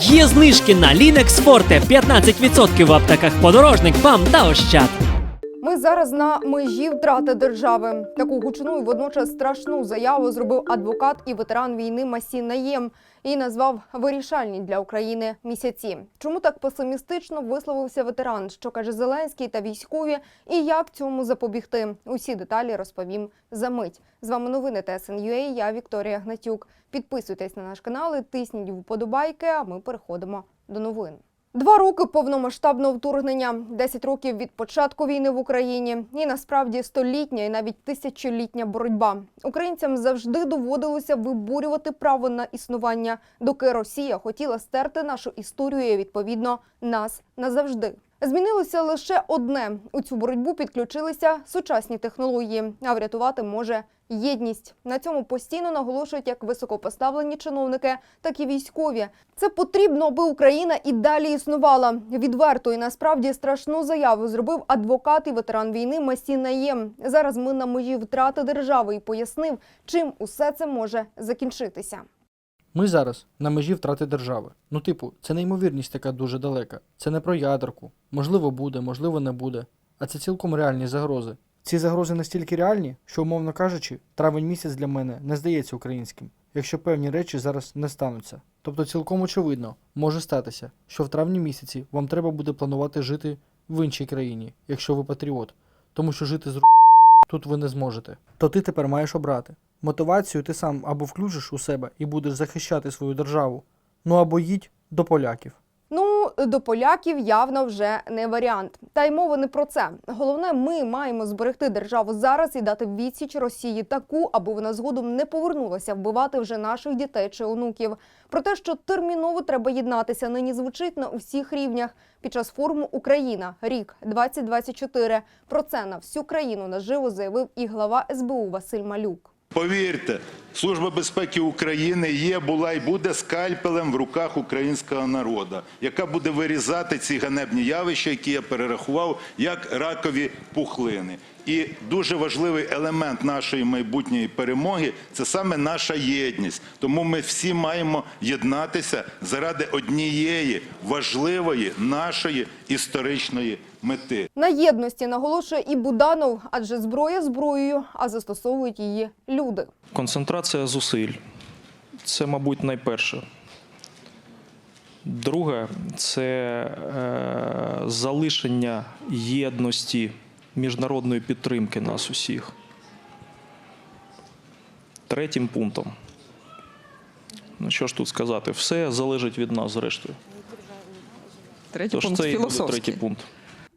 Є знижки на Linux Forte 15% в аптеках подорожник, ПАМ та Ощад. Ми зараз на межі втрати держави. Таку гучну і водночас страшну заяву зробив адвокат і ветеран війни Масі Наєм і назвав вирішальні для України місяці. Чому так песимістично висловився ветеран? Що каже Зеленський та військові, і як цьому запобігти? Усі деталі розповім за мить. З вами новини ТСНЮА, Я Вікторія Гнатюк. Підписуйтесь на наш канал, і тисніть вподобайки. А ми переходимо до новин. Два роки повномасштабного вторгнення, 10 років від початку війни в Україні, і насправді столітня і навіть тисячолітня боротьба. Українцям завжди доводилося виборювати право на існування, доки Росія хотіла стерти нашу історію і відповідно нас назавжди. Змінилося лише одне: у цю боротьбу підключилися сучасні технології, а врятувати може єдність. На цьому постійно наголошують як високопоставлені чиновники, так і військові. Це потрібно, аби Україна і далі існувала. Відверто і насправді страшну заяву зробив адвокат і ветеран війни Масі Наєм. Зараз ми на межі втрати держави і пояснив, чим усе це може закінчитися. Ми зараз на межі втрати держави. Ну, типу, це неймовірність така дуже далека. Це не про ядерку. Можливо, буде, можливо, не буде. А це цілком реальні загрози. Ці загрози настільки реальні, що, умовно кажучи, травень місяць для мене не здається українським, якщо певні речі зараз не стануться. Тобто, цілком очевидно, може статися, що в травні місяці вам треба буде планувати жити в іншій країні, якщо ви патріот, тому що жити з тут ви не зможете. То ти тепер маєш обрати. Мотивацію ти сам або включиш у себе і будеш захищати свою державу, ну або їдь до поляків. Ну, до поляків явно вже не варіант. Та й мова не про це. Головне, ми маємо зберегти державу зараз і дати відсіч Росії таку, аби вона згодом не повернулася вбивати вже наших дітей чи онуків. Про те, що терміново треба єднатися, нині звучить на усіх рівнях. Під час форуму Україна рік 2024 про це на всю країну наживо заявив і глава СБУ Василь Малюк. Повірте, Служба безпеки України є, була і буде скальпелем в руках українського народу, яка буде вирізати ці ганебні явища, які я перерахував, як ракові пухлини. І дуже важливий елемент нашої майбутньої перемоги це саме наша єдність. Тому ми всі маємо єднатися заради однієї важливої нашої історичної мети. На єдності наголошує і Буданов, адже зброя зброєю, а застосовують її люди. Концентрація зусиль це, мабуть, найперше. Друге це е, залишення єдності міжнародної підтримки нас усіх. Третім пунктом. Ну, що ж тут сказати? Все залежить від нас, зрештою. Третій Тож пункт це і буде філософський. третій пункт.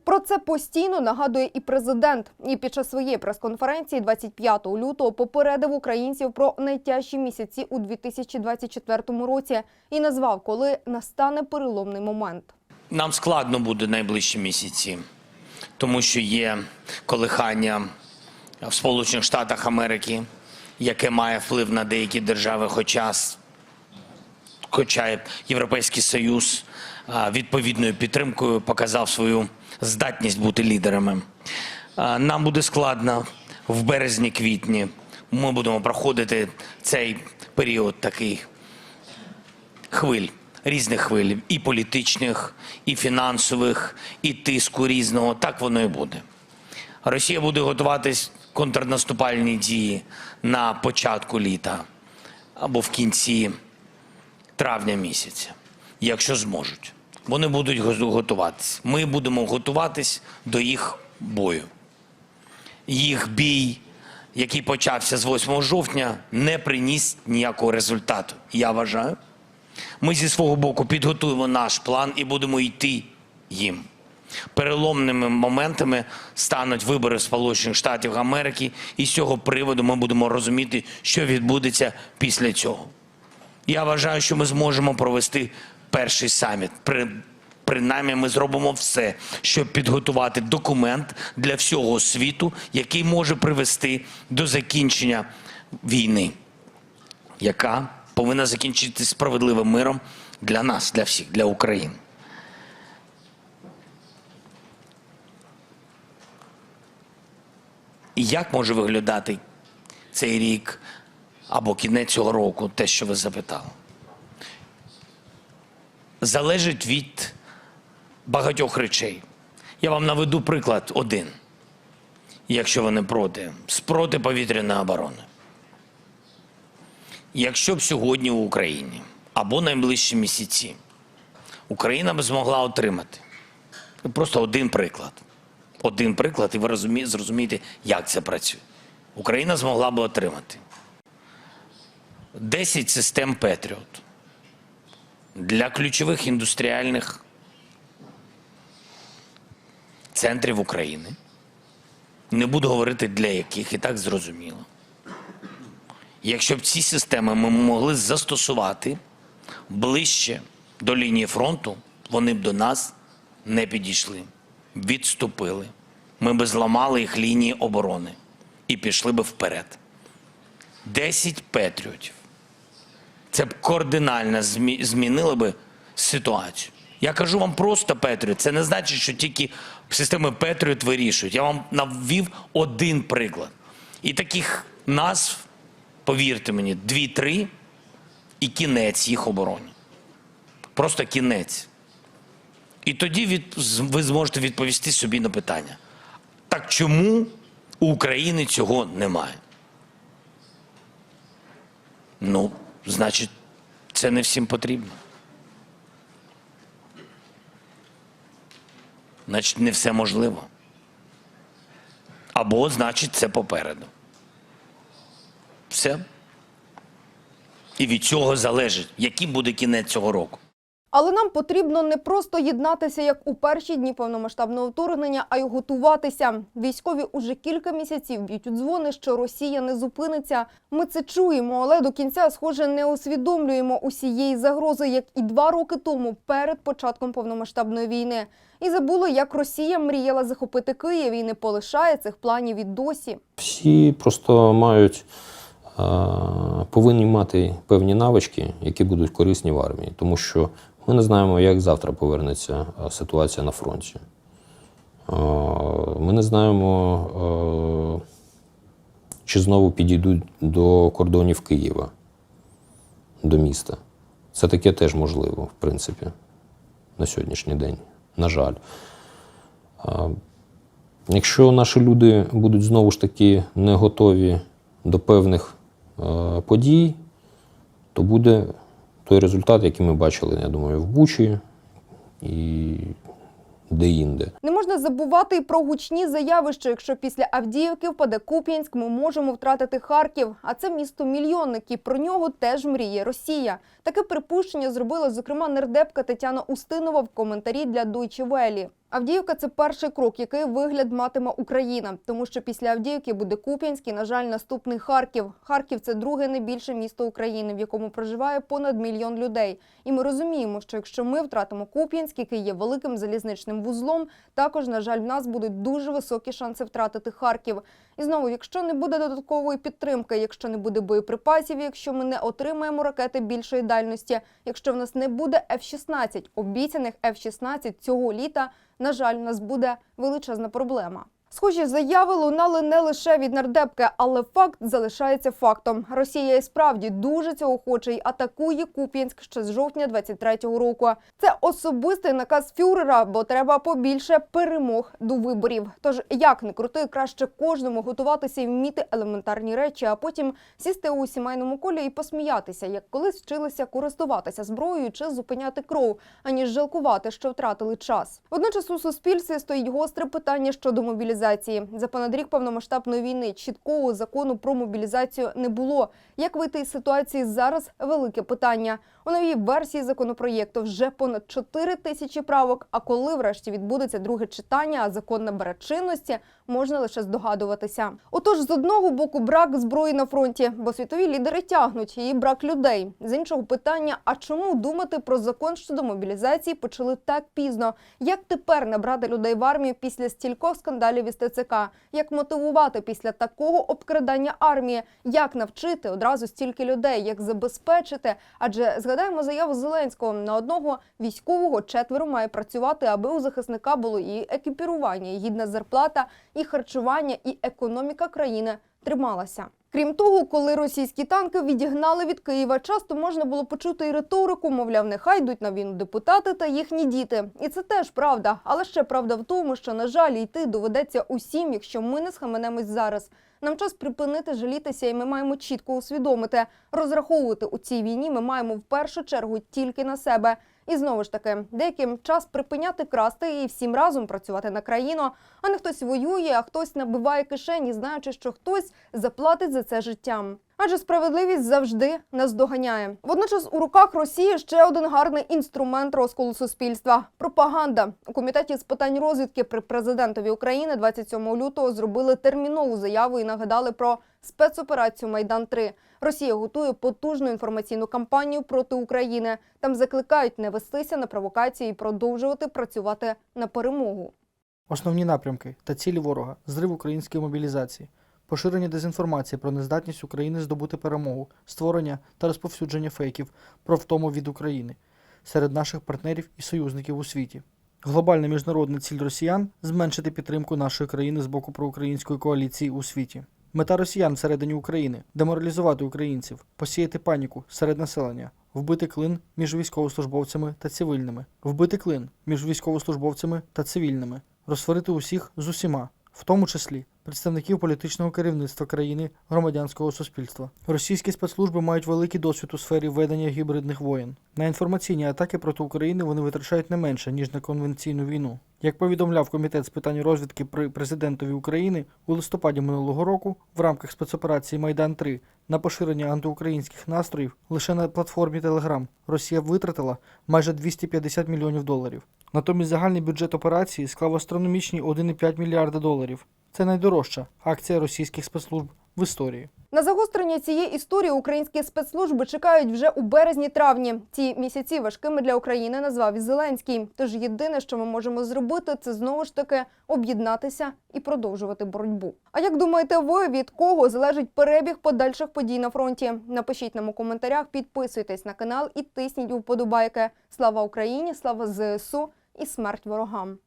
Про це постійно нагадує і президент. І під час своєї прес-конференції 25 лютого попередив українців про найтяжчі місяці у 2024 році і назвав, коли настане переломний момент. Нам складно буде найближчі місяці, тому що є колихання в Сполучених Штатах Америки, яке має вплив на деякі держави, хоча, хоча Європейський Союз відповідною підтримкою показав свою здатність бути лідерами. Нам буде складно в березні-квітні. Ми будемо проходити цей період такий хвиль, різних хвиль, і політичних, і фінансових, і тиску різного. Так воно і буде. Росія буде готуватись контрнаступальні дії на початку літа або в кінці травня місяця, якщо зможуть. Вони будуть готуватись. Ми будемо готуватись до їх бою. Їх бій, який почався з 8 жовтня, не приніс ніякого результату. Я вважаю. Ми зі свого боку підготуємо наш план і будемо йти їм. Переломними моментами стануть вибори Сполучених Штатів Америки, і з цього приводу ми будемо розуміти, що відбудеться після цього. Я вважаю, що ми зможемо провести перший саміт. При, принаймні, ми зробимо все, щоб підготувати документ для всього світу, який може привести до закінчення війни яка повинна закінчитися справедливим миром для нас, для всіх, для України. І як може виглядати цей рік або кінець цього року, те, що ви запитали? залежить від багатьох речей. Я вам наведу приклад один, якщо ви не проти, з протиповітряної оборони. Якщо б сьогодні в Україні або найближчі місяці Україна б змогла отримати просто один приклад. Один приклад, і ви розумі, зрозумієте, як це працює. Україна змогла б отримати 10 систем Петріот для ключових індустріальних центрів України. Не буду говорити для яких, і так зрозуміло. Якщо б ці системи ми могли застосувати ближче до лінії фронту, вони б до нас не підійшли, відступили. Ми б зламали їх лінії оборони і пішли б вперед. 10 патріотів. Це б кардинально змінило би ситуацію. Я кажу вам просто Петріот. Це не значить, що тільки системи Петріот вирішують. Я вам навів один приклад. І таких назв, повірте мені, дві-три і кінець їх обороні. Просто кінець. І тоді від, ви зможете відповісти собі на питання. Так чому у України цього немає? Ну, значить, це не всім потрібно. Значить, не все можливо. Або, значить, це попереду. Все. І від цього залежить, який буде кінець цього року. Але нам потрібно не просто єднатися як у перші дні повномасштабного вторгнення, а й готуватися. Військові уже кілька місяців б'ють у дзвони, що Росія не зупиниться. Ми це чуємо, але до кінця, схоже, не усвідомлюємо усієї загрози, як і два роки тому, перед початком повномасштабної війни. І забули, як Росія мріяла захопити Київ і не полишає цих планів і досі. Всі просто мають, повинні мати певні навички, які будуть корисні в армії, тому що ми не знаємо, як завтра повернеться е, ситуація на фронті. Е, Ми не знаємо, е, чи знову підійдуть до кордонів Києва, до міста. Це таке теж можливо, в принципі, на сьогоднішній день. На жаль. Якщо наші люди будуть знову ж таки не готові до певних подій, то буде той результат, який ми бачили, я думаю, в Бучі і де-інде. Не можна забувати про гучні заяви, що якщо після Авдіївки впаде Куп'янськ, ми можемо втратити Харків. А це місто мільйонник, і про нього теж мріє Росія. Таке припущення зробила зокрема нардепка Тетяна Устинова в коментарі для Deutsche Welle. Авдіївка це перший крок, який вигляд матиме Україна, тому що після Авдіївки буде Куп'янськ і, на жаль, наступний Харків. Харків це друге найбільше місто України, в якому проживає понад мільйон людей. І ми розуміємо, що якщо ми втратимо Куп'янськ, який є великим залізничним вузлом, також, на жаль, в нас будуть дуже високі шанси втратити Харків. І знову, якщо не буде додаткової підтримки, якщо не буде боєприпасів, якщо ми не отримаємо ракети більшої дальності, якщо в нас не буде F-16, обіцяних F-16 цього літа, на жаль, у нас буде величезна проблема. Схожі заяви лунали не лише від нардепки, але факт залишається фактом. Росія і справді дуже цього хоче й атакує Куп'янськ ще з жовтня 23-го року. Це особистий наказ фюрера, бо треба побільше перемог до виборів. Тож як не крути, краще кожному готуватися і вміти елементарні речі, а потім сісти у сімейному колі і посміятися, як колись вчилися користуватися зброєю чи зупиняти кров, аніж жалкувати, що втратили час. Водночас у суспільстві стоїть гостре питання щодо мобілізації. За понад рік повномасштабної війни чіткого закону про мобілізацію не було. Як вийти із ситуації зараз велике питання. У новій версії законопроєкту вже понад 4 тисячі правок. А коли врешті відбудеться друге читання, а закон набере чинності, можна лише здогадуватися. Отож, з одного боку, брак зброї на фронті, бо світові лідери тягнуть і брак людей. З іншого питання: а чому думати про закон щодо мобілізації почали так пізно? Як тепер набрати людей в армію після стількох скандалів із ТЦК? Як мотивувати після такого обкрадання армії? Як навчити одразу стільки людей? Як забезпечити? Адже згадаємо заяву Зеленського на одного військового четверо має працювати, аби у захисника було і екіпірування, і гідна зарплата, і харчування, і економіка країни трималася. Крім того, коли російські танки відігнали від Києва, часто можна було почути і риторику, мовляв, нехай йдуть на війну депутати та їхні діти. І це теж правда. Але ще правда в тому, що на жаль, йти доведеться усім, якщо ми не схаменемось зараз. Нам час припинити жалітися, і ми маємо чітко усвідомити, розраховувати у цій війні ми маємо в першу чергу тільки на себе. І знову ж таки, деяким час припиняти красти і всім разом працювати на країну, а не хтось воює, а хтось набиває кишені, знаючи, що хтось заплатить за це життям. Адже справедливість завжди нас доганяє. Водночас у руках Росії ще один гарний інструмент розколу суспільства пропаганда. У комітеті з питань розвідки при президентові України 27 лютого зробили термінову заяву і нагадали про спецоперацію Майдан 3 Росія готує потужну інформаційну кампанію проти України. Там закликають не вестися на провокації і продовжувати працювати на перемогу. Основні напрямки та цілі ворога зрив української мобілізації, поширення дезінформації про нездатність України здобути перемогу, створення та розповсюдження фейків про втому від України серед наших партнерів і союзників у світі. Глобальна міжнародна ціль росіян зменшити підтримку нашої країни з боку проукраїнської коаліції у світі. Мета росіян всередині України деморалізувати українців, посіяти паніку серед населення, вбити клин між військовослужбовцями та цивільними, вбити клин між військовослужбовцями та цивільними, розсварити усіх з усіма, в тому числі представників політичного керівництва країни громадянського суспільства. Російські спецслужби мають великий досвід у сфері ведення гібридних воєн. На інформаційні атаки проти України вони витрачають не менше ніж на конвенційну війну. Як повідомляв комітет з питань розвідки при президентові України у листопаді минулого року, в рамках спецоперації Майдан 3 на поширення антиукраїнських настроїв лише на платформі Telegram Росія витратила майже 250 мільйонів доларів. Натомість загальний бюджет операції склав астрономічні 1,5 мільярда доларів. Це найдорожча акція російських спецслужб в історії. На загострення цієї історії українські спецслужби чекають вже у березні-травні. Ці місяці важкими для України назвав і Зеленський. Тож єдине, що ми можемо зробити, це знову ж таки об'єднатися і продовжувати боротьбу. А як думаєте, ви від кого залежить перебіг подальших подій на фронті? Напишіть нам у коментарях, підписуйтесь на канал і тисніть вподобайки. Слава Україні! Слава ЗСУ і смерть ворогам!